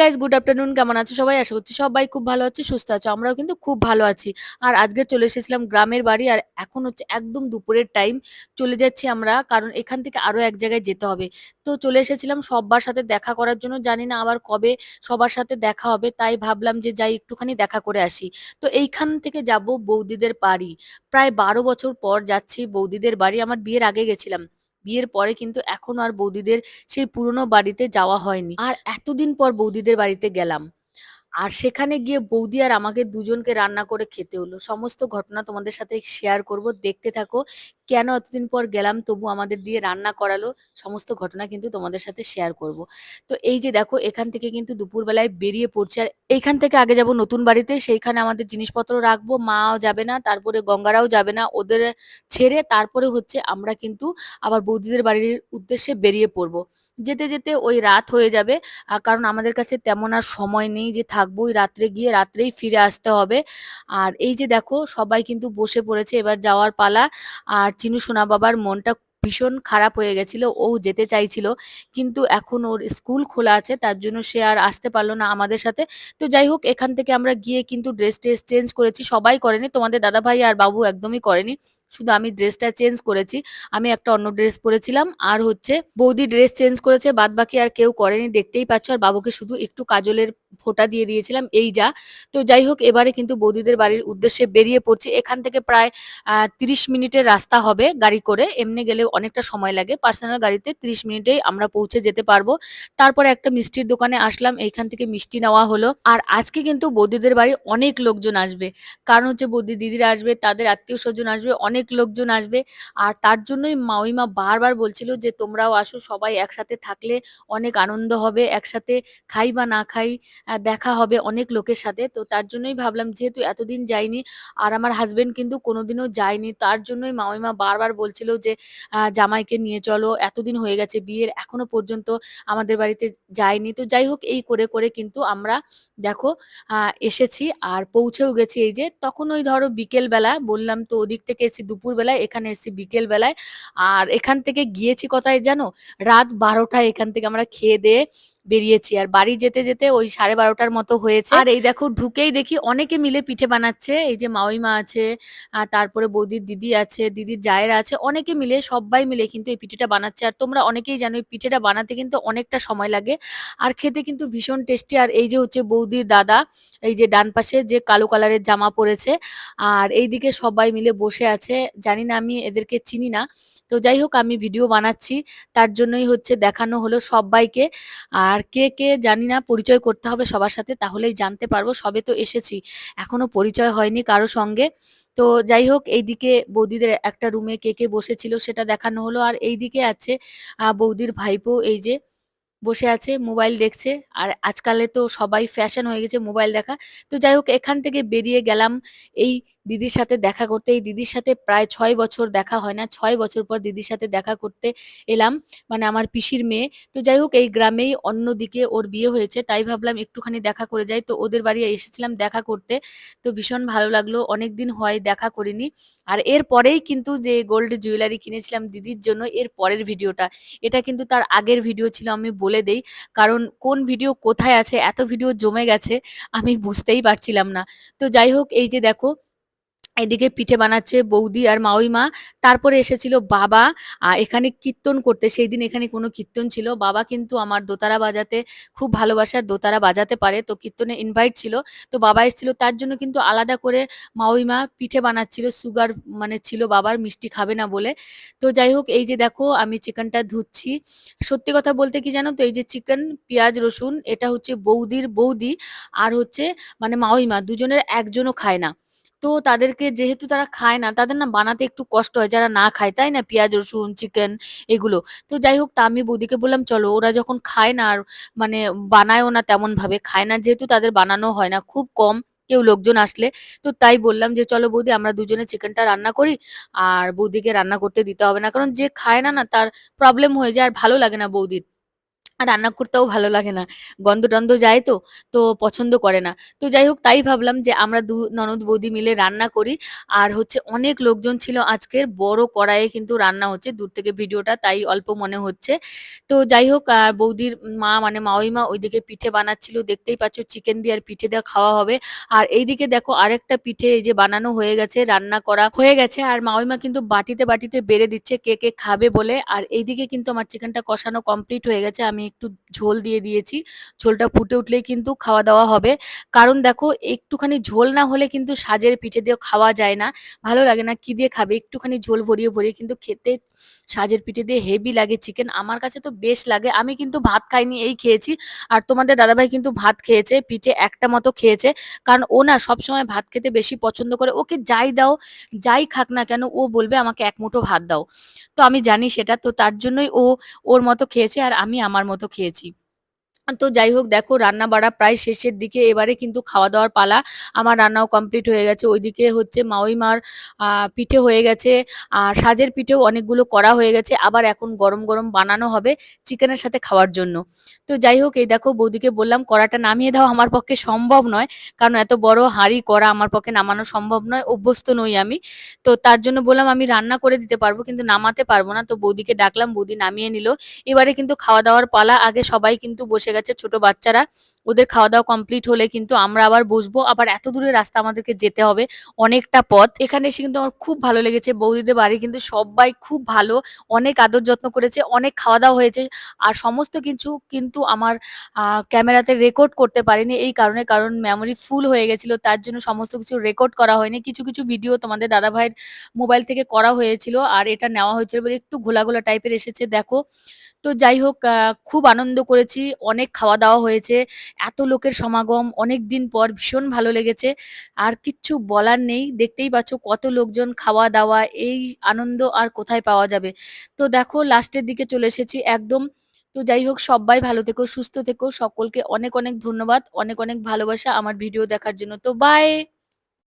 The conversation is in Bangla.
গাইস গুড আফটারনুন কেমন আছো সবাই? আশা করছি সবাই খুব ভালো আছে, সুস্থ আছো, আমরাও কিন্তু খুব ভালো আছি। আর আজকে চলে এসেছিলাম গ্রামের বাড়ি, আর এখন হচ্ছে একদম দুপুরের টাইম চলে যাচ্ছি আমরা, কারণ এখান থেকে আরও এক জায়গায় যেতে হবে। তো চলে এসেছিলাম সবার সাথে দেখা করার জন্য, জানি না আবার কবে সবার সাথে দেখা হবে, তাই ভাবলাম যে যাই একটুখানি দেখা করে আসি। তো এইখান থেকে যাব বৌদিদের বাড়ি। প্রায় বারো বছর পর যাচ্ছি বৌদিদের বাড়ি, আমার বিয়ের আগে গেছিলাম। বিয়ের পরে কিন্তু এখন আর বৌদিদের সেই পুরনো বাড়িতে যাওয়া হয়নি। আর এতদিন পর বৌদিদের বাড়িতে গেলাম। আর সেখানে গিয়ে বৌদি আর আমাকে দুজনকে রান্না করে খেতে হলো। সমস্ত ঘটনা তোমাদের সাথে শেয়ার করব। দেখতে থাকো। কেন এতদিন পর গেলাম, তবু আমাদের দিয়ে রান্না করালো, সমস্ত ঘটনা কিন্তু তোমাদের সাথে শেয়ার করব তো এই যে দেখো, এখান থেকে কিন্তু দুপুরবেলায় বেরিয়ে পড়ছে আর এইখান থেকে আগে যাব নতুন বাড়িতে, সেইখানে আমাদের জিনিসপত্র রাখব, মাও যাবে না, তারপরে গঙ্গারাও যাবে না, ওদের ছেড়ে তারপরে হচ্ছে আমরা কিন্তু আবার বৌদিদের বাড়ির উদ্দেশ্যে বেরিয়ে পড়ব যেতে যেতে ওই রাত হয়ে যাবে কারণ আমাদের কাছে তেমন আর সময় নেই যে থাকব ওই রাত্রে গিয়ে রাত্রেই ফিরে আসতে হবে। আর এই যে দেখো, সবাই কিন্তু বসে পড়েছে, এবার যাওয়ার পালা। আর চিনু সোনা বাবার মনটা ভীষণ খারাপ হয়ে গেছিল। ও যেতে চাইছিল। কিন্তু এখন ওর স্কুল খোলা আছে, তার জন্য সে আর আসতে পারল না আমাদের সাথে। তো যাই হোক, এখান থেকে আমরা গিয়ে কিন্তু ড্রেস-ট্রেস চেঞ্জ করেছি। সবাই করেনি। তোমাদের দাদাভাই আর বাবু একদমই করেনি। শুধু আমি ড্রেসটা চেঞ্জ করেছি। আমি একটা অন্য ড্রেস পরেছিলাম। আর হচ্ছে বৌদি ড্রেস চেঞ্জ করেছে। বাদবাকি আর কেউ করেনি, দেখতেই পাচ্ছ। আর বাবুকে শুধু একটু কাজলের ফোঁটা দিয়ে দিয়েছিলাম এই যা। তো যাই হোক এবারে কিন্তু বৌদিদের বাড়ির উদ্দেশ্যে বেরিয়ে পড়ছি। এখান থেকে প্রায় ৩০ মিনিটের রাস্তা হবে গাড়ি করে। এমনি গেলে অনেকটা সময় লাগে। পার্সোনাল গাড়িতে ৩০ মিনিটেই আমরা পৌঁছে যেতে পারব। তারপরে একটা মিষ্টির দোকানে আসলাম। এইখান থেকে মিষ্টি নেওয়া হলো। আর আজকে কিন্তু বৌদিদের বাড়ি অনেক লোকজন আসবে। কারণ হচ্ছে বৌদি দিদিরা আসবে, তাদের আত্মীয় স্বজন আসবে, অনেক লোকজন আসবে। আর তার জন্যই মামিমা বারবার বলছিল যে তোমরাও আসো সবাই একসাথে থাকলে অনেক আনন্দ হবে। একসাথে খাই বা না খাই দেখা হবে অনেক লোকের সাথে। তো তার জন্যই ভাবলাম যেহেতু এতদিন যাইনি আর আমার হাজবেন্ড কিন্তু কোনোদিনও যায়নি। তার জন্যই মামিমা বারবার বলছিল যে জামাইকে নিয়ে চলো। এতদিন হয়ে গেছে বিয়ের এখনও পর্যন্ত আমাদের বাড়িতে যায়নি। তো যাই হোক এই করে, করে কিন্তু আমরা দেখো এসেছি আর পৌঁছেও গেছি এই যে। তখন ওই ধরো বিকেল বেলা বললাম তো ওদিক থেকে এসেছি দুপুরবেলায়, এখানে এসেছি বিকেল বেলায়। আর এখান থেকে গিয়েছি কোথায় জানো? রাত বারোটায় এখান থেকে আমরা খেয়ে-দেয়ে বেরিয়েছি। আর বাড়ি যেতে, যেতে ওই সাড়ে বারোটার মতো হয়েছে। আর এই দেখো ঢুকেই দেখি অনেকে মিলে পিঠে বানাচ্ছে। এই যে মামিমা আছে, আ তারপরে বৌদির দিদি আছে, দিদির জায়েরা আছে। অনেকে মিলে সব্বাই মিলে কিন্তু এই পিঠেটা বানাচ্ছে। আর তোমরা অনেকেই জানো এই পিঠেটা বানাতে কিন্তু অনেকটা সময় লাগে। আর খেতে কিন্তু ভীষণ টেস্টি। আর এই যে হচ্ছে বৌদির দাদা, এই যে ডান পাশে যে কালো কালারের জামা পরেছে আর এইদিকে সবাই মিলে বসে আছে। জানি না আমি এদেরকে চিনি না। তো যাই হোক আমি ভিডিও বানাচ্ছি। তার জন্যই হচ্ছে দেখানো হলো সবাইকে আর কে, কে জানি না পরিচয় করতে হবে সবার সাথে তাহলেই জানতে পারব। সবে তো এসেছি। এখনও পরিচয় হয়নি কারও সঙ্গে। তো যাই হোক এইদিকে বৌদিদের একটা রুমে কে, কে বসেছিল সেটা দেখানো হলো। আর এইদিকে আছে বৌদির ভাইপো এই যে বসে আছে, মোবাইল দেখছে। আর আজকালে তো সবাই ফ্যাশন হয়ে গেছে মোবাইল দেখা। তো যাই হোক, এখান থেকে বেরিয়ে গেলাম এই দিদির সাথে দেখা করতে। এই দিদির সাথে প্রায় ছয় বছর দেখা হয় না। ছয় বছর পর দিদির সাথে দেখা করতে এলাম। মানে আমার পিসির মেয়ে। তো যাই হোক, এই গ্রামেই অন্যদিকে ওর বিয়ে হয়েছে। তাই ভাবলাম একটুখানি দেখা করে যাই। তো ওদের বাড়ি এসেছিলাম দেখা করতে। তো ভীষণ ভালো লাগল। অনেকদিন হয় দেখা করিনি। আর এর পরেই কিন্তু যে গোল্ড জুয়েলারি কিনেছিলাম দিদির জন্য, এর পরের ভিডিওটা। এটা কিন্তু তার আগের ভিডিও ছিল, আমি বলে দেই। কারণ কোন ভিডিও কোথায় আছে, এত ভিডিও জমে গেছে, আমি বুঝতেই পারছিলাম না। তো যাই হোক, এই যে দেখো এদিকে পিঠে বানাচ্ছে বৌদি আর মামিমা। তারপরে এসেছিল বাবা এখানে কীর্তন করতে। সেই দিন এখানে কোনো কীর্তন ছিল। বাবা কিন্তু আমার দোতারা বাজাতে খুব ভালোবাসে দোতারা বাজাতে পারে। তো কীর্তনে ইনভাইট ছিল। তো বাবা এসেছিল তার জন্য কিন্তু আলাদা করে মামিমা পিঠে বানাচ্ছিল। সুগার মানে ছিল বাবার মিষ্টি খাবে না বলে। তো যাই হোক এই যে দেখো আমি চিকেনটা ধুচ্ছি। সত্যি কথা বলতে কি জানো তো এই যে চিকেন, পেঁয়াজ, রসুন এটা হচ্ছে বৌদির বৌদি আর হচ্ছে মানে মামিমা দুজনের একজনও খায় না। তো তাদেরকে যেহেতু তারা খায় না তাদের না বানাতে একটু কষ্ট হয় যারা না খায়, তাই না? পেঁয়াজ, রসুন, চিকেন এগুলো। তো যাই হোক তা আমি বৌদিকে বললাম চলো ওরা যখন খায় না আর মানে বানায়ও না তেমনভাবে, খায় না যেহেতু তাদের বানানো হয় না। খুব কম কেউ লোকজন আসলে। তো তাই বললাম যে চলো বৌদি আমরা দুজনে চিকেনটা রান্না করি। আর বৌদিকে রান্না করতে দিতে হবে না। কারণ যে খায় না, না তার প্রবলেম হয়ে যায় আর ভালো লাগে না বৌদির। রান্না করতেও ভালো লাগে না। গন্ধ-টন্ধ যায় তো, তো পছন্দ করে না। তো যাই হোক তাই ভাবলাম যে আমরা দু ননদ বৌদি মিলে রান্না করি। আর হচ্ছে অনেক লোকজন ছিল আজকের বড় কড়াইয়ে কিন্তু রান্না হচ্ছে। দূর থেকে ভিডিওটা তাই অল্প মনে হচ্ছে। তো যাই হোক আর বৌদির মা মানে মাওইমা ওইদিকে পিঠে বানাচ্ছিল। দেখতেই পাচ্ছ চিকেন দিয়ে আর পিঠে দিয়ে খাওয়া হবে। আর এইদিকে দেখো আরেকটা পিঠে এই যে বানানো হয়ে গেছে, রান্না করা হয়ে গেছে। আর মাওইমা কিন্তু বাটিতে, বাটিতে বেড়ে দিচ্ছে কে, কে খাবে বলে। আর এইদিকে কিন্তু আমার চিকেনটা কষানো কমপ্লিট হয়ে গেছে। আমি একটু ঝোল দিয়ে দিয়েছি। ঝোলটা ফুটে উঠলেই কিন্তু খাওয়া-দাওয়া হবে। কারণ দেখো একটুখানি ঝোল না হলে কিন্তু সাজের পিঠে দিয়েও খাওয়া যায় না। ভালো লাগে না। কি দিয়ে খাবে? একটুখানি ঝোল ভরিয়ে, ভরিয়ে কিন্তু খেতে সাজের পিঠে দিয়ে হেভি লাগে চিকেন। আমার কাছে তো বেশ লাগে। আমি কিন্তু ভাত খাইনি, এই খেয়েছি। আর তোমাদের দাদাভাই কিন্তু ভাত খেয়েছে। পিঠে একটা মতো খেয়েছে। কারণ ও না সবসময় ভাত খেতে বেশি পছন্দ করে। ওকে যাই দাও, যাই খাক না কেন ও বলবে আমাকে এক মুঠো ভাত দাও। তো আমি জানি সেটা। তো তার জন্যই ও ওর মতো খেয়েছে আর আমি আমার মতো খেয়েছি। তো যাই হোক দেখো রান্না-বাড়া প্রায় শেষের দিকে। এবারে কিন্তু খাওয়া-দাওয়ার পালা। আমার রান্নাও কমপ্লিট হয়ে গেছে। ওইদিকে হচ্ছে মাওইমার আ পিঠে হয়ে গেছে। আর সাজের পিঠেও অনেকগুলো করা হয়ে গেছে। আবার এখন গরম, গরম বানানো হবে চিকেনের সাথে খাওয়ার জন্য। তো যাই হোক এই দেখো বৌদিকে বললাম কড়াটা নামিয়ে দাও। আমার পক্ষে সম্ভব নয়। কারণ এত বড় হাঁড়ি কড়া আমার পক্ষে নামানো সম্ভব নয়। অভ্যস্ত নই আমি। তো তার জন্য বললাম আমি রান্না করে দিতে পারব কিন্তু নামাতে পারব না। তো বৌদিকে ডাকলাম, বৌদি নামিয়ে নিল। এবারে কিন্তু খাওয়া-দাওয়ার পালা। আগে সবাই কিন্তু বসে গেছে ছোট বাচ্চারা। ওদের খাওয়া-দাওয়া কমপ্লিট হলে কিন্তু আমরা আবার বসবো। আবার এত দূরে রাস্তা আমাদেরকে যেতে হবে। অনেকটা পথ। এখানে এসে কিন্তু আমার খুব ভালো লেগেছে। বৌদিদের বাড়ি কিন্তু সব্বাই খুব ভালো। অনেক আদর যত্ন করেছে। অনেক খাওয়া-দাওয়া হয়েছে। আর সমস্ত কিছু কিন্তু আমার ক্যামেরাতে রেকর্ড করতে পারিনি এই কারণে। কারণ মেমোরি ফুল হয়ে গেছিল। তার জন্য সমস্ত কিছু রেকর্ড করা হয়নি। কিছু, কিছু ভিডিও তোমাদের দাদাভাইয়ের মোবাইল থেকে করা হয়েছিল। আর এটা নেওয়া হয়েছিল বলে একটু ঘোলা, ঘোলা টাইপের এসেছে দেখো। তো যাই হোক খুব আনন্দ করেছি। অনেক খাওয়া-দাওয়া হয়েছে। এত লোকের সমাগম অনেক দিন পর ভীষণ ভালো লেগেছে। আর কিচ্ছু বলার নেই। দেখতেই পাচ্ছ কত লোকজন খাওয়া-দাওয়া এই আনন্দ আর কোথায় পাওয়া যাবে। তো দেখো লাস্টের দিকে চলে এসেছি একদম। তো যাই হোক সবাই ভালো থেকো, সুস্থ থেকো। সকলকে অনেক, অনেক ধন্যবাদ। অনেক, অনেক ভালোবাসা আমার ভিডিও দেখার জন্য। তো বাই।